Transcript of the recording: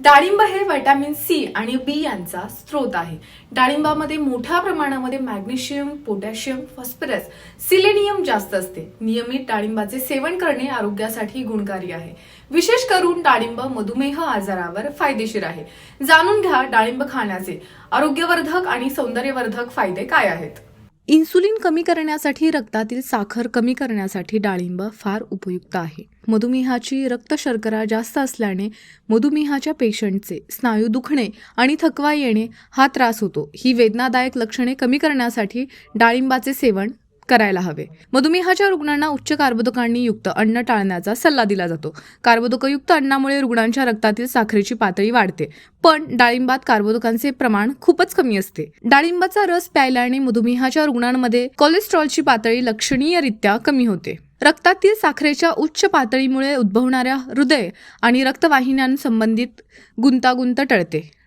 डाळिंब हे vitamin C आणि बी यांचा स्रोत आहे. डाळिंबामध्ये मोठ्या प्रमाणामध्ये मॅग्नेशियम पोटॅशियम फॉस्फरस सिलेनियम जास्त असते. नियमित डाळिंबाचे सेवन करणे आरोग्यासाठी गुणकारी आहे. विशेष करून डाळिंब मधुमेह आजारावर फायदेशीर आहे. जाणून घ्या डाळिंब खाण्याचे आरोग्यवर्धक आणि सौंदर्यवर्धक फायदे काय आहेत. इन्सुलिन कमी करण्यासाठी रक्तातील साखर कमी करण्यासाठी डाळिंब फार उपयुक्त आहे. मधुमेहाची रक्त शर्करा जास्त असल्याने मधुमेहाच्या पेशंटचे स्नायू दुखणे आणि थकवा येणे हा त्रास होतो. ही वेदनादायक लक्षणे कमी करण्यासाठी डाळिंबाचे सेवन करायला हवे. मधुमेहाच्या रुग्णांना उच्च कार्बोदकांनी युक्त अन्न टाळण्याचा सल्ला दिला जातो. कार्बोदकयुक्त अन्नामुळे रुग्णांच्या रक्तातील साखरेची पातळी वाढते पण डाळिंबात कार्बोदकांचे प्रमाण खूपच कमी असते. डाळिंबाचा रस प्यायल्याने मधुमेहाच्या रुग्णांमध्ये कोलेस्ट्रॉलची पातळी लक्षणीयरित्या कमी होते. रक्तातील साखरेच्या उच्च पातळीमुळे उद्भवणाऱ्या हृदय आणि रक्तवाहिन्यांसंबंधित गुंतागुंत टळते.